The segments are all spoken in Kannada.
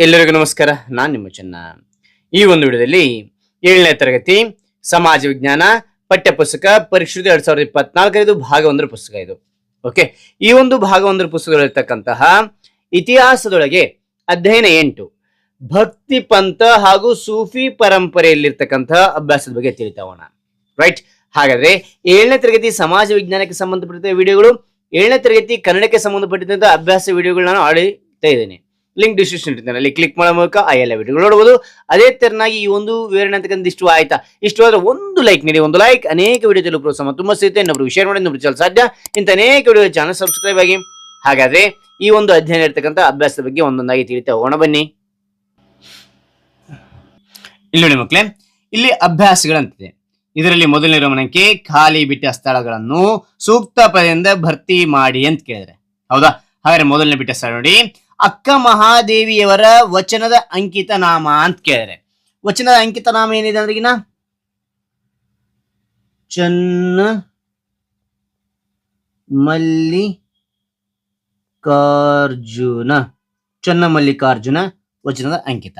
ಎಲ್ಲರಿಗೂ ನಮಸ್ಕಾರ. ನಾನು ನಿಮ್ಮ ಚೆನ್ನ. ಈ ಒಂದು ವಿಡಿಯೋದಲ್ಲಿ ಏಳನೇ ತರಗತಿ ಸಮಾಜ ವಿಜ್ಞಾನ ಪಠ್ಯ ಪುಸ್ತಕ ಪರಿಷ್ಕೃತ ಎರಡ್ ಸಾವಿರದ ಇಪ್ಪತ್ನಾಲ್ಕರದು ಭಾಗ ಒಂದರ ಪುಸ್ತಕ ಇದು. ಓಕೆ ಈ ಒಂದು ಭಾಗ ಒಂದರ ಪುಸ್ತಕದಲ್ಲಿರ್ತಕ್ಕಂತಹ ಇತಿಹಾಸದೊಳಗೆ ಅಧ್ಯಯನ ಎಂಟು. ಭಕ್ತಿ ಪಂಥ ಹಾಗೂ ಸೂಫಿ ಪರಂಪರೆಯಲ್ಲಿರ್ತಕ್ಕಂತಹ ಅಭ್ಯಾಸದ ಬಗ್ಗೆ ತಿಳಿತಾವಣ. ರೈಟ್ ಹಾಗಾದ್ರೆ ಏಳನೇ ತರಗತಿ ಸಮಾಜ ವಿಜ್ಞಾನಕ್ಕೆ ಸಂಬಂಧಪಟ್ಟ ವಿಡಿಯೋಗಳು, ಏಳನೇ ತರಗತಿ ಕನ್ನಡಕ್ಕೆ ಸಂಬಂಧಪಟ್ಟಂತಹ ಅಭ್ಯಾಸ ವಿಡಿಯೋಗಳು ನಾನು ಆಡಿತಾ ಇದ್ದೇನೆ. ಲಿಂಕ್ ಡಿಸ್ಕ್ರಿಪ್ಷನ್ ಅಲ್ಲಿ ಕ್ಲಿಕ್ ಮಾಡೋ ಮೂಲಕ ಆ ಎಲ್ಲ ವಿಡಿಯೋಗಳು ನೋಡಬಹುದು. ಅದೇ ತೆರನಾಗಿ ಈ ಒಂದು ವಿವರಣೆ ಅಂತಕ್ಕಂಥ ಇಷ್ಟು ಆಯ್ತಾ ಇಷ್ಟು ಆದ್ರೆ ಒಂದು ಲೈಕ್ ನೀಡಿ, ಒಂದು ಲೈಕ್ ಅನೇಕ ವಿಡಿಯೋ ತಲುಪುವ ಪ್ರೋತ್ಸಾಹ ತುಂಬ ಸಿಗುತ್ತೆ. ಇನ್ನೊಬ್ರು ವಿಷಯ ಮಾಡಿ ಇನ್ನೊಬ್ರು ಚಲ ಸಾಧ್ಯ. ಇಂಥ ಅನೇಕ ವಿಡಿಯೋ ಚಾನಲ್ ಸಬ್ಸ್ಕ್ರೈಬ್ ಆಗಿ. ಹಾಗಾದ್ರೆ ಈ ಒಂದು ಅಧ್ಯಯನ ಇರ್ತಕ್ಕಂಥ ಅಭ್ಯಾಸದ ಬಗ್ಗೆ ಒಂದೊಂದಾಗಿ ತಿಳಿತ ಹೋಗೋಣ. ಬನ್ನಿ. ಇಲ್ಲಿ ನೋಡಿ ಮಕ್ಕಳೇ, ಇಲ್ಲಿ ಅಭ್ಯಾಸಗಳಂತಿದೆ. ಇದರಲ್ಲಿ ಮೊದಲನೇ ಗಮನಕ್ಕೆ ಖಾಲಿ ಬಿಟ್ಟ ಸ್ಥಳಗಳನ್ನು ಸೂಕ್ತ ಪದದಿಂದ ಭರ್ತಿ ಮಾಡಿ ಅಂತ ಕೇಳಿದ್ರೆ. ಹೌದಾ? ಹಾಗಾದ್ರೆ ಮೊದಲನೇ ಬಿಟ್ಟ ಸ್ಥಳ ನೋಡಿ. ಅಕ್ಕ ಮಹಾದೇವಿಯವರ ವಚನದ ಅಂಕಿತ ನಾಮ ಅಂತ ಕೇಳಿದ್ರೆ ವಚನದ ಅಂಕಿತ ನಾಮ ಏನಿದೆ ಅಂದ್ರಿಗಿನ ಚನ್ನ ಮಲ್ಲಿಕಾರ್ಜುನ ಚನ್ನ ಮಲ್ಲಿಕಾರ್ಜುನ ವಚನದ ಅಂಕಿತ.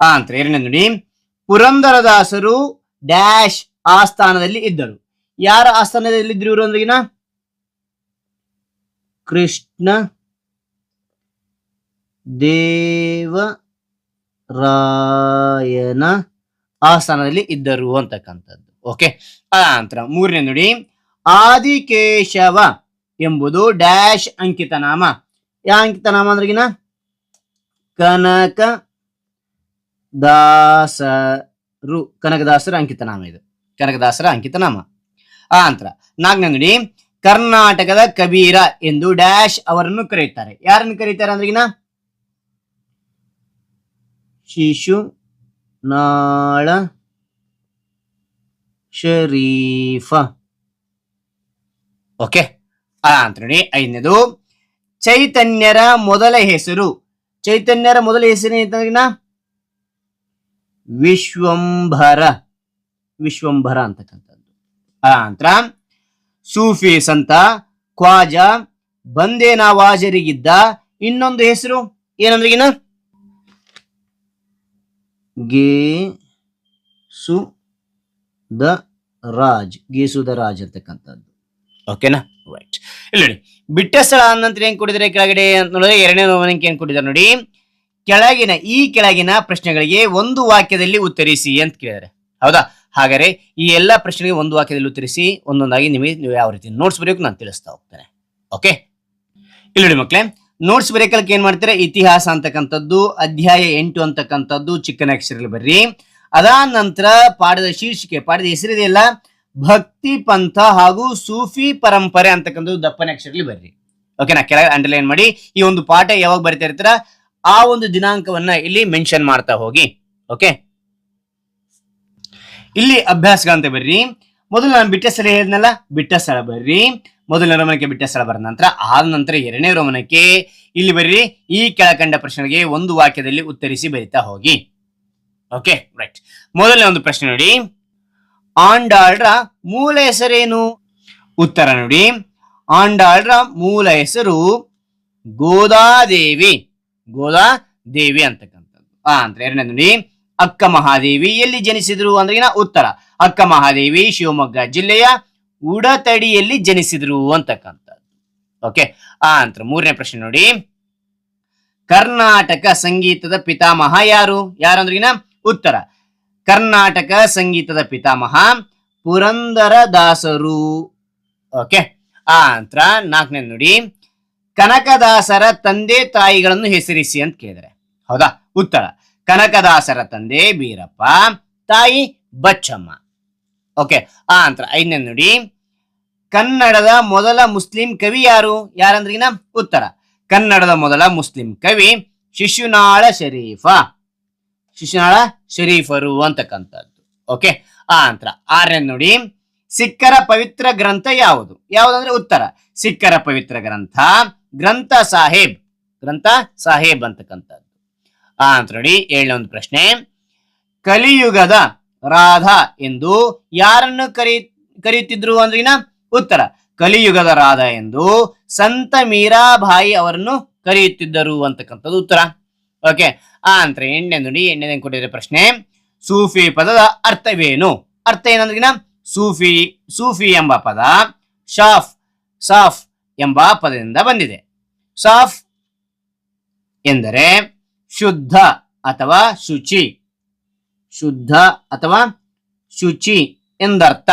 ಆ ಅಂತ ಎರಡನೇ ನೋಡಿ. ಪುರಂದರದಾಸರು ಡ್ಯಾಶ್ ಆಸ್ಥಾನದಲ್ಲಿ ಇದ್ದರು. ಯಾರ ಆಸ್ಥಾನದಲ್ಲಿ ಇದ್ರು ಇವರು ಅಂದ್ರಿಗಿನ ಕೃಷ್ಣ ದೇವರಾಯನ ಆಸ್ಥಾನದಲ್ಲಿ ಇದ್ದರು ಅಂತಕ್ಕಂಥದ್ದು. ಓಕೆ ನಂತರ ಮೂರನೇ ನುಡಿ, ಆದಿಕೇಶವ ಎಂಬುದು ಡ್ಯಾಶ್ ಅಂಕಿತ ನಾಮ. ಯಾ ಅಂಕಿತ ನಾಮ ಅಂದ್ರಗಿನ ಕನಕ ದಾಸರು, ಕನಕದಾಸರ ಅಂಕಿತ ನಾಮ ಇದು. ಕನಕದಾಸರ ಅಂಕಿತ ನಾಮ. ಆ ನಂತರ ನಾಲ್ಕನೇ ನುಡಿ, ಕರ್ನಾಟಕದ ಕಬೀರ ಎಂದು ಡ್ಯಾಶ್ ಅವರನ್ನು ಕರೆಯುತ್ತಾರೆ. ಯಾರನ್ನು ಕರೀತಾರೆ ಅಂದ್ರಿಗಿನ ಶಿಶು ನಾಳ ಶರೀಫ. ಓಕೆ ಅಂತ ನೋಡಿ. ಐದನೇದು, ಚೈತನ್ಯರ ಮೊದಲ ಹೆಸರು. ಚೈತನ್ಯರ ಮೊದಲ ಹೆಸರು ಏನ ವಿಶ್ವಂಭರ. ವಿಶ್ವಂಭರ ಅಂತಕ್ಕಂಥದ್ದು. ಅನಂತರ ನಂತರ ಸೂಫಿ ಸಂತ ಖ್ವಾಜ ಬಂದೇನ ನವಾಜರಿಗಿದ್ದ ಇನ್ನೊಂದು ಹೆಸರು ಏನಂದ್ರಿಗಿನ ಗೇ ಸು ದ ರಾಜ್ ಗೇಸು ದ ರಾಜ್ ಅಂತಕ್ಕಂಥದ್ದು ಓಕೆನಾ ರೈಟ್ ಇಲ್ಲಿ ನೋಡಿ ಬಿಟ್ಟ ಸ್ಥಳ ನಂತರ ಏನ್ ಕೊಟ್ಟಿದ್ದಾರೆ ಕೆಳಗಡೆ ಅಂತ ನೋಡಿದ್ರೆ ಎರಡನೇ ನೋವನಕ್ಕೆ ಏನ್ ಕೊಟ್ಟಿದ್ದಾರೆ ನೋಡಿ. ಕೆಳಗಿನ, ಈ ಕೆಳಗಿನ ಪ್ರಶ್ನೆಗಳಿಗೆ ಒಂದು ವಾಕ್ಯದಲ್ಲಿ ಉತ್ತರಿಸಿ ಅಂತ ಕೇಳಿದ್ದಾರೆ. ಹೌದಾ? ಹಾಗಾದ್ರೆ ಈ ಎಲ್ಲ ಪ್ರಶ್ನೆಗೆ ಒಂದು ವಾಕ್ಯದಲ್ಲಿ ಉತ್ತರಿಸಿ ಒಂದೊಂದಾಗಿ ನಿಮಗೆ ನೀವು ಯಾವ ರೀತಿ ನೋಟ್ಸ್ ಬರೆಯೋಕೆ ನಾನು ತಿಳಿಸ್ತಾ ಹೋಗ್ತೇನೆ. ಓಕೆ ಇಲ್ಲಿ ನೋಡಿ ಮಕ್ಕಳೇ ನೋಟ್ಸ್ ಬರೆಯಕ್ಕೆ ಏನ್ ಮಾಡ್ತೀರಾ? ಇತಿಹಾಸ ಅಂತಕ್ಕಂಥದ್ದು, ಅಧ್ಯಾಯ ಎಂಟು ಅಂತಕ್ಕಂಥದ್ದು ಚಿಕ್ಕನ ಅಕ್ಷರದಲ್ಲಿ ಬರ್ರಿ. ಅದಾದ ನಂತರ ಪಾಠದ ಶೀರ್ಷಿಕೆ, ಪಾಠದ ಹೆಸರಿದೆಯಲ್ಲ ಭಕ್ತಿ ಪಂಥ ಹಾಗೂ ಸೂಫಿ ಪರಂಪರೆ ಅಂತಕ್ಕಂಥದ್ದು ದಪ್ಪನ ಅಕ್ಷರಲ್ಲಿ ಬರ್ರಿ. ಓಕೆನಾ ಕೆಳಗೆ ಅಂಡರ್ಲೈನ್ ಮಾಡಿ. ಈ ಒಂದು ಪಾಠ ಯಾವಾಗ ಬರ್ತಾ ಇರ್ತೀರ? ಆ ಒಂದು ದಿನಾಂಕವನ್ನ ಇಲ್ಲಿ ಮೆನ್ಷನ್ ಮಾಡ್ತಾ ಹೋಗಿ. ಓಕೆ ಇಲ್ಲಿ ಅಭ್ಯಾಸಗಳಂತ ಬರ್ರಿ. ಮೊದಲು ನಾನು ಬಿಟ್ಟ ಸ್ಥಳ ಹೇಳಿದ್ನಲ್ಲ, ಬಿಟ್ಟ ಸ್ಥಳ ಬರ್ರಿ. ಮೊದಲನೇ ರೋಮನಕ್ಕೆ ಬಿಟ್ಟ ಸ್ಥಳ ಬರ ನಂತರ, ಆದ ನಂತರ ಎರಡನೇ ರೋಮನಕ್ಕೆ ಇಲ್ಲಿ ಬರ್ರಿ. ಈ ಕೆಳಕಂಡ ಪ್ರಶ್ನೆಗೆ ಒಂದು ವಾಕ್ಯದಲ್ಲಿ ಉತ್ತರಿಸಿ ಬರಿತಾ ಹೋಗಿ. ಓಕೆ ರೈಟ್ ಮೊದಲನೇ ಒಂದು ಪ್ರಶ್ನೆ ನೋಡಿ. ಆಂಡಾಳ್ರ ಮೂಲ ಹೆಸರೇನು? ಉತ್ತರ ನೋಡಿ. ಆಂಡಾಳ್ರ ಮೂಲ ಹೆಸರು ಗೋದಾದೇವಿ. ಗೋದಾದೇವಿ ಅಂತಕ್ಕಂಥದ್ದು. ಆ ಅಂತ ಎರಡನೇ ನೋಡಿ. ಅಕ್ಕ ಮಹಾದೇವಿ ಎಲ್ಲಿ ಜನಿಸಿದ್ರು ಅಂದ್ರೆ ಉತ್ತರ. ಅಕ್ಕ ಮಹಾದೇವಿ ಶಿವಮೊಗ್ಗ ಜಿಲ್ಲೆಯ ಉಡತಡಿಯಲ್ಲಿ ಜನಿಸಿದ್ರು ಅಂತಕ್ಕಂಥದ್ದು. ಓಕೆ ಆ ನಂತರ ಮೂರನೇ ಪ್ರಶ್ನೆ ನೋಡಿ. ಕರ್ನಾಟಕ ಸಂಗೀತದ ಪಿತಾಮಹ ಯಾರು? ಯಾರಂದ್ರಿಗಿನ ಉತ್ತರ. ಕರ್ನಾಟಕ ಸಂಗೀತದ ಪಿತಾಮಹ ಪುರಂದರ ದಾಸರು ಓಕೆ ಆ ನಂತರ ನಾಲ್ಕನೇ ನೋಡಿ. ಕನಕದಾಸರ ತಂದೆ ತಾಯಿಗಳನ್ನು ಹೆಸರಿಸಿ ಅಂತ ಕೇಳಿದರೆ. ಹೌದಾ? ಉತ್ತರ. ಕನಕದಾಸರ ತಂದೆ ಬೀರಪ್ಪ, ತಾಯಿ ಬಚ್ಚಮ್ಮ. ಓಕೆ ಆ ನಂತರ ಐದನೇ ನೋಡಿ. ಕನ್ನಡದ ಮೊದಲ ಮುಸ್ಲಿಂ ಕವಿ ಯಾರು? ಯಾರಂದ್ರಿಗಿನ ಉತ್ತರ. ಕನ್ನಡದ ಮೊದಲ ಮುಸ್ಲಿಂ ಕವಿ ಶಿಶುನಾಳ ಶರೀಫ. ಶಿಶುನಾಳ ಶರೀಫರು ಅಂತಕ್ಕಂಥದ್ದು. ಓಕೆ ಆ ನಂತರ ಆರನೇ ನೋಡಿ. ಸಿಕ್ಕರ ಪವಿತ್ರ ಗ್ರಂಥ ಯಾವುದು? ಯಾವುದಂದ್ರೆ ಉತ್ತರ. ಸಿಕ್ಕರ ಪವಿತ್ರ ಗ್ರಂಥ ಗ್ರಂಥ ಸಾಹೇಬ್. ಗ್ರಂಥ ಸಾಹೇಬ್ ಅಂತಕ್ಕಂಥದ್ದು. ನಂತರ ನೋಡಿ ಏಳನೇ ಒಂದು ಪ್ರಶ್ನೆ. ಕಲಿಯುಗದ ರಾಧಾ ಎಂದು ಯಾರನ್ನು ಕರಿ, ಕರೆಯುತ್ತಿದ್ರು ಅಂದ್ರಿನ ಉತ್ತರ. ಕಲಿಯುಗದ ರಾಧ ಎಂದು ಸಂತ ಮೀರಾಬಾಯಿ ಅವರನ್ನು ಕರೆಯುತ್ತಿದ್ದರು ಅಂತಕ್ಕಂಥದ್ದು ಉತ್ತರ. ಓಕೆ, ಆ ನಂತರ ಎಂಟನೇ ನೋಡಿ ಎಂಟನೇ ಕೊಟ್ಟಿದ್ರೆ ಪ್ರಶ್ನೆ. ಸೂಫಿ ಪದದ ಅರ್ಥವೇನು? ಅರ್ಥ ಏನಂದ್ರಿನ ಸೂಫಿ ಸೂಫಿ ಎಂಬ ಪದ ಶಾಫ್, ಸಾಫ್ ಎಂಬ ಪದದಿಂದ ಬಂದಿದೆ. ಸಾಫ್ ಎಂದರೆ ಶುದ್ಧ ಅಥವಾ ಶುಚಿ. ಶುದ್ಧ ಅಥವಾ ಶುಚಿ ಎಂದರ್ಥ.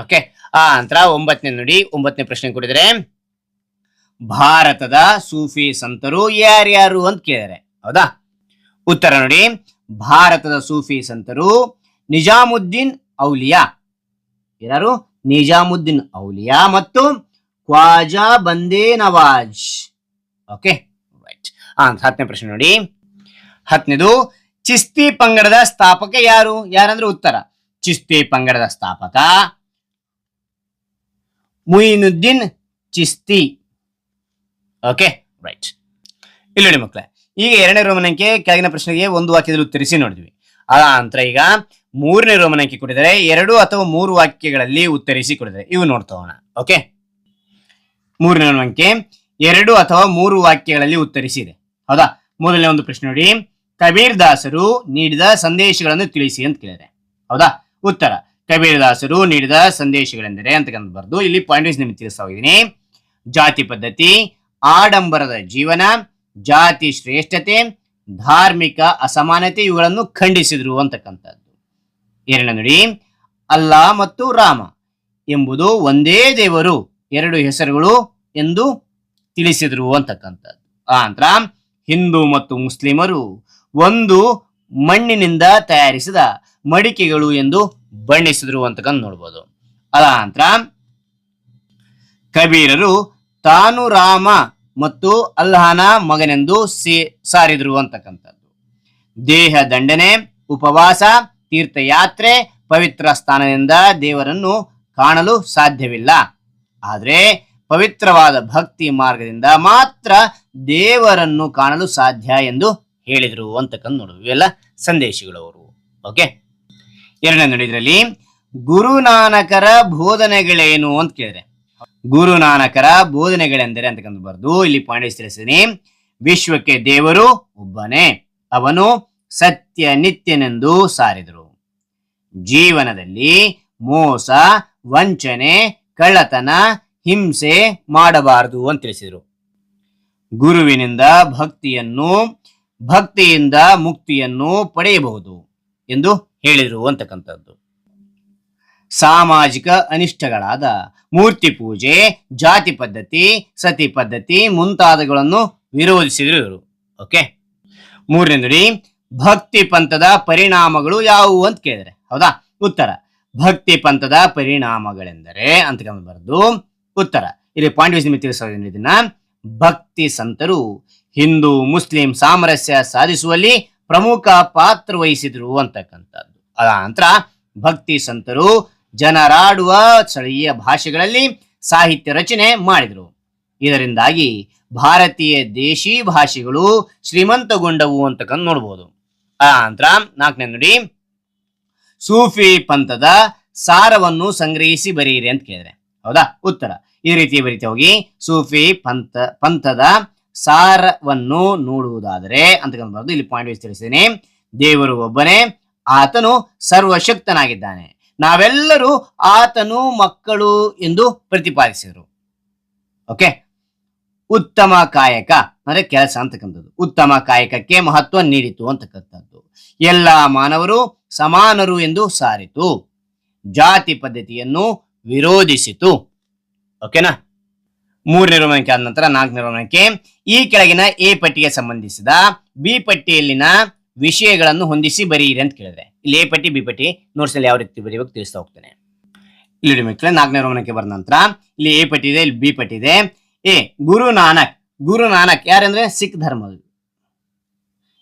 ಓಕೆ ಆ ನಂತರ ಒಂಬತ್ತನೇ ನೋಡಿ, ಒಂಬತ್ತನೇ ಪ್ರಶ್ನೆ ಕೊಟ್ಟಿದ್ರೆ ಭಾರತದ ಸೂಫಿ ಸಂತರು ಯಾರ್ಯಾರು ಅಂತ ಕೇಳಿದರೆ. ಹೌದಾ? ಉತ್ತರ ನೋಡಿ, ಭಾರತದ ಸೂಫಿ ಸಂತರು ನಿಜಾಮುದ್ದೀನ್ ಔಲಿಯಾ. ಯಾರು? ನಿಜಾಮುದ್ದೀನ್ ಔಲಿಯಾ ಮತ್ತು ಖ್ವಾಜಾ ಬಂದೇ ನವಾಜ್. ಓಕೆ ಆ, ಹತ್ತನೇ ಪ್ರಶ್ನೆ ನೋಡಿ. ಹತ್ತನೇದು, ಚಿಸ್ತಿ ಪಂಗಡದ ಸ್ಥಾಪಕ ಯಾರು? ಯಾರಂದ್ರೆ ಉತ್ತರ. ಚಿಸ್ತಿ ಪಂಗಡದ ಸ್ಥಾಪಕ ಮುಯಿನುದ್ದೀನ್ ಚಿಸ್ತಿ. ಓಕೆ ರೈಟ್ ಇಲ್ಲಿ ನೋಡಿ ಮಕ್ಕಳೇ ಈಗ ಎರಡನೇ ರೋಮನಂಕೆ ಕೆಳಗಿನ ಪ್ರಶ್ನೆಗೆ ಒಂದು ವಾಕ್ಯದಲ್ಲಿ ಉತ್ತರಿಸಿ ನೋಡಿದ್ವಿ. ಆ ನಂತರ ಈಗ ಮೂರನೇ ರೋಮನಂಕೆ ಕೊಟ್ಟಿದ್ದಾರೆ. ಎರಡು ಅಥವಾ ಮೂರು ವಾಕ್ಯಗಳಲ್ಲಿ ಉತ್ತರಿಸಿ ಕೊಟ್ಟಿದ್ದಾರೆ. ಇವು ನೋಡ್ತೋಣ ಓಕೆ ಮೂರನೇ ರೋಮನಂಕೆ ಎರಡು ಅಥವಾ ಮೂರು ವಾಕ್ಯಗಳಲ್ಲಿ ಉತ್ತರಿಸಿದೆ ಹೌದಾ? ಮೊದಲನೇ ಒಂದು ಪ್ರಶ್ನೆ ನೋಡಿ. ಕಬೀರ್ ದಾಸರು ನೀಡಿದ ಸಂದೇಶಗಳನ್ನು ತಿಳಿಸಿ ಅಂತ ಕೇಳಿದೆ. ಹೌದಾ? ಉತ್ತರ. ಕಬೀರ್ ದಾಸರು ನೀಡಿದ ಸಂದೇಶಗಳೆಂದರೆ ಅಂತ ಬರ್ದು ಇಲ್ಲಿ ಪಾಯಿಂಟ್ ನಿಮಗೆ ತಿಳಿಸ್ತಾ ಹೋಗಿದ್ದೀನಿ. ಜಾತಿ ಪದ್ಧತಿ, ಆಡಂಬರದ ಜೀವನ, ಜಾತಿ ಶ್ರೇಷ್ಠತೆ, ಧಾರ್ಮಿಕ ಅಸಮಾನತೆ ಇವುಗಳನ್ನು ಖಂಡಿಸಿದ್ರು ಅಂತಕ್ಕಂಥದ್ದು ಎರಡನೇ ನೋಡಿ. ಅಲ್ಲಾ ಮತ್ತು ರಾಮ ಎಂಬುದು ಒಂದೇ ದೇವರು, ಎರಡು ಹೆಸರುಗಳು ಎಂದು ತಿಳಿಸಿದ್ರು ಅಂತಕ್ಕಂಥದ್ದು ಆ ನಂತರ ಹಿಂದೂ ಮತ್ತು ಮುಸ್ಲಿಮರು ಒಂದು ಮಣ್ಣಿನಿಂದ ತಯಾರಿಸಿದ ಮಡಿಕೆಗಳು ಎಂದು ಬಣ್ಣಿಸಿದ್ರು ಅಂತಕ್ಕಂಥ ನೋಡ್ಬೋದು. ಅದಾನಂತರ ಕಬೀರರು ತಾನು ರಾಮ ಮತ್ತು ಅಲ್ಲಾಹನ ಮಗನೆಂದು ಸೇ- ಸಾರಿದ್ರು ಅಂತಕ್ಕಂಥದ್ದು. ದೇಹ ದಂಡನೆ, ಉಪವಾಸ, ತೀರ್ಥಯಾತ್ರೆ, ಪವಿತ್ರ ಸ್ಥಾನದಿಂದ ದೇವರನ್ನು ಕಾಣಲು ಸಾಧ್ಯವಿಲ್ಲ. ಆದರೆ ಪವಿತ್ರವಾದ ಭಕ್ತಿ ಮಾರ್ಗದಿಂದ ಮಾತ್ರ ದೇವರನ್ನು ಕಾಣಲು ಸಾಧ್ಯ ಎಂದು ಹೇಳಿದರು ಅಂತಕ್ಕಂಥ ನೋಡು ಇವೆಲ್ಲ ಸಂದೇಶಗಳು ಅವರು ಓಕೆ ಎರಡನೇ ನೋಡಿದ್ರಲ್ಲಿ, ಗುರುನಾನಕರ ಬೋಧನೆಗಳೇನು ಅಂತ ಕೇಳಿದ್ರೆ, ಗುರುನಾನಕರ ಬೋಧನೆಗಳೆಂದರೆ ಅಂತಕ್ಕಂಥ ಬರ್ದು, ಇಲ್ಲಿ ಪಾಂಡೇಶ್ ತಿಳಿಸಿದೀನಿ, ವಿಶ್ವಕ್ಕೆ ದೇವರು ಒಬ್ಬನೇ, ಅವನು ಸತ್ಯ ನಿತ್ಯನೆಂದು ಸಾರಿದರು. ಜೀವನದಲ್ಲಿ ಮೋಸ, ವಂಚನೆ, ಕಳ್ಳತನ, ಹಿಂಸೆ ಮಾಡಬಾರದು ಅಂತ ತಿಳಿಸಿದರು. ಗುರುವಿನಿಂದ ಭಕ್ತಿಯನ್ನು, ಭಕ್ತಿಯಿಂದ ಮುಕ್ತಿಯನ್ನು ಪಡೆಯಬಹುದು ಎಂದು ಹೇಳಿದರು ಅಂತಕ್ಕಂಥದ್ದು ಸಾಮಾಜಿಕ ಅನಿಷ್ಟಗಳಾದ ಮೂರ್ತಿ ಪೂಜೆ, ಜಾತಿ ಪದ್ಧತಿ, ಸತಿ ಪದ್ಧತಿ ಮುಂತಾದಗಳನ್ನು ವಿರೋಧಿಸಿದರು ಇವರು. ಓಕೆ ಮೂರನೇ ನುಡಿ, ಭಕ್ತಿ ಪಂಥದ ಪರಿಣಾಮಗಳು ಯಾವುವು ಅಂತ ಕೇಳಿದರೆ, ಹೌದಾ? ಉತ್ತರ, ಭಕ್ತಿ ಪಂಥದ ಪರಿಣಾಮಗಳೆಂದರೆ ಅಂತ ಬರೆದು ಉತ್ತರ. ಇಲ್ಲಿ ನಿಮಗೆ ತಿಳಿಸೋದು ಇದನ್ನ ಭಕ್ತಿ ಸಂತರು. ಹಿಂದೂ ಮುಸ್ಲಿಂ ಸಾಮರಸ್ಯ ಸಾಧಿಸುವಲ್ಲಿ ಪ್ರಮುಖ ಪಾತ್ರ ವಹಿಸಿದ್ರು ಅಂತಕ್ಕಂಥದ್ದು. ಅದ ನಂತರ ಭಕ್ತಿ ಸಂತರು ಜನರಾಡುವ ಸ್ಥಳೀಯ ಭಾಷೆಗಳಲ್ಲಿ ಸಾಹಿತ್ಯ ರಚನೆ ಮಾಡಿದರು. ಇದರಿಂದಾಗಿ ಭಾರತೀಯ ದೇಶಿ ಭಾಷೆಗಳು ಶ್ರೀಮಂತಗೊಂಡವು ಅಂತಕ್ಕಂಥ ನೋಡ್ಬೋದು. ಆ ನಂತರ ನಾಲ್ಕನೇ ನೋಡಿ, ಸೂಫಿ ಪಂಥದ ಸಾರವನ್ನು ಸಂಗ್ರಹಿಸಿ ಬರೆಯಿರಿ ಅಂತ ಕೇಳಿದ್ರೆ. ಹೌದಾ? ಉತ್ತರ. ಈ ರೀತಿ ಬರೀತಾ ಹೋಗಿ. ಸೂಫಿ ಪಂಥ, ಪಂಥದ ಸಾರವನ್ನು ನೋಡುವುದಾದರೆ ಅಂತಕ್ಕಂಥದ್ದು ಇಲ್ಲಿ ಪಾಯಿಂಟ್ ವೈಸ್ ತಿಳಿಸಿದ್ದೀನಿ ದೇವರು ಒಬ್ಬನೇ, ಆತನು ಸರ್ವಶಕ್ತನಾಗಿದ್ದಾನೆ. ನಾವೆಲ್ಲರೂ ಆತನು ಮಕ್ಕಳು ಎಂದು ಪ್ರತಿಪಾದಿಸಿದರು. ಓಕೆ ಉತ್ತಮ ಕಾಯಕ ಅಂದ್ರೆ ಕೆಲಸ ಅಂತಕ್ಕಂಥದ್ದು ಉತ್ತಮ ಕಾಯಕಕ್ಕೆ ಮಹತ್ವ ನೀಡಿತು ಅಂತಕ್ಕಂಥದ್ದು ಎಲ್ಲ ಮಾನವರು ಸಮಾನರು ಎಂದು ಸಾರಿತು. ಜಾತಿ ಪದ್ಧತಿಯನ್ನು ವಿರೋಧಿಸಿತು. ಓಕೆನಾ ಮೂರನೇ ರೋಮನಕ್ಕೆ ಆದ ನಂತರ ನಾಲ್ಕನೇ ರೋಮನಕ್ಕೆ ಈ ಕೆಳಗಿನ ಎ ಪಟ್ಟಿಗೆ ಸಂಬಂಧಿಸಿದ ಬಿ ಪಟ್ಟಿಯಲ್ಲಿನ ವಿಷಯಗಳನ್ನು ಹೊಂದಿಸಿ ಬರೀರಿ ಅಂತ ಕೇಳಿದ್ರೆ ಇಲ್ಲಿ ಎ ಪಟ್ಟಿ ಬಿ ಪಟ್ಟಿ ನೋಟ್ಸ್ ಅಲ್ಲಿ ಯಾವ ರೀತಿ ಬರೀಬೇಕು ತಿಳಿಸ್ತಾ ಹೋಗ್ತೇನೆ. ಇಲ್ಲಿ ಮಕ್ಕಳೇ ನಾಲ್ಕನೇ ರೋಮನಕ್ಕೆ ಬರೆದ ನಂತರ ಇಲ್ಲಿ ಎ ಪಟ್ಟಿ ಇದೆ, ಇಲ್ಲಿ ಬಿ ಪಟ್ಟಿ ಇದೆ. ಎ ಗುರು ನಾನಕ್. ಗುರು ನಾನಕ್ ಯಾರಂದ್ರೆ? ಸಿಖ್ ಧರ್ಮ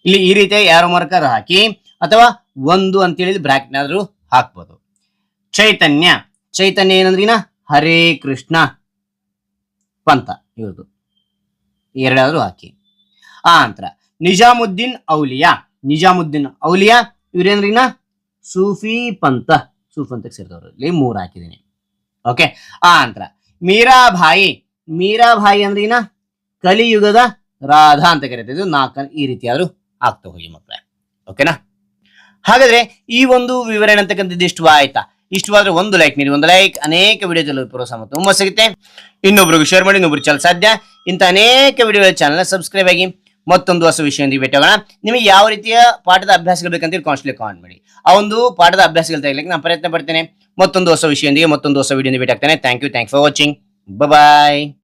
ಇಲ್ಲಿ ಈ ರೀತಿ ಯಾರೋ ಮಾರ್ಕರ್ ಹಾಕಿ ಅಥವಾ ಒಂದು ಅಂತೇಳಿ ಬ್ರಾಕೆಟ್ ಆದ್ರೂ ಹಾಕ್ಬೋದು. ಚೈತನ್ಯ. ಚೈತನ್ಯ ಏನಂದ್ರಿನ? ಹರೇ ಕೃಷ್ಣ ಪಂಥ ಇವ್ರದ್ದು ಎರಡಾದ್ರೂ ಹಾಕಿ. ಆ ನಂತರ ನಿಜಾಮುದ್ದೀನ್ ಔಲಿಯಾ. ನಿಜಾಮುದ್ದೀನ್ ಔಲಿಯಾ ಇವ್ರೇನ್ರಿನ ಸೂಫಿ ಪಂಥ. ಸೂಫ್ ಸೇರಿದವರು. ಇಲ್ಲಿ ಮೂರು ಹಾಕಿದ್ದೀನಿ ಓಕೆ ಆ ನಂತರ ಮೀರಾಭಾಯಿ. ಮೀರಾಭಾಯಿ ಅಂದ್ರಿನ ಕಲಿಯುಗದ ರಾಧಾ ಅಂತ ಕರೀತಿದ್ದು ನಾಲ್ಕ ಈ ರೀತಿ ಆದ್ರೂ ಆಗ್ತಾ ಹೋಗಿ ಮಕ್ಕಳೇ ಓಕೆನಾ ಹಾಗಾದ್ರೆ ಈ ಒಂದು ವಿವರಣೆ ಅಂತಕ್ಕಂಥದ್ದು ಇಷ್ಟವಾಯ್ತಾ ಇಷ್ಟವಾದ್ರೆ ಒಂದು ಲೈಕ್ ನೀಡಿ, ಒಂದು ಲೈಕ್ ಅನೇಕ ವಿಡಿಯೋದಲ್ಲಿ ಪ್ರೋತ್ಸಾಹ ಮತ್ತು ತುಂಬ ಸಿಗುತ್ತೆ. ಇನ್ನೊಬ್ರಿಗೆ ಶೇರ್ ಮಾಡಿ ಇನ್ನೊಬ್ರು ಚಾನಲ್ ಸಾಧ್ಯ? ಇಂಥ ಅನೇಕ ವಿಡಿಯೋಗಳ ಚಾನಲ್ ಸಬ್ಸ್ಕ್ರೈಬ್ ಆಗಿ ಮತ್ತೊಂದು ಹೊಸ ವಿಷಯದೊಂದಿಗೆ ಭೇಟಿಯಾಗೋಣ ನಿಮಗೆ ಯಾವ ರೀತಿಯ ಪಾಠದ ಅಭ್ಯಾಸಗಳು ಬೇಕಂತ ಕಾನ್ಸ್ಟ್ಲಿ ಕಾಮೆಂಟ್ ಮಾಡಿ. ಆ ಒಂದು ಪಾಠದ ಅಭ್ಯಾಸಗಳು ತೆಗಿಲಿಕ್ಕೆ ನಾನು ಪ್ರಯತ್ನ ಪಡ್ತೇನೆ. ಮತ್ತೊಂದು ಹೊಸ ವಿಷಯದೊಂದಿಗೆ, ಮತ್ತೊಂದು ಹೊಸ ವಿಡಿಯೋದಿಂದ ಭೇಟಿ ಆಗ್ತಾನೆ. Thank you thank for watching bye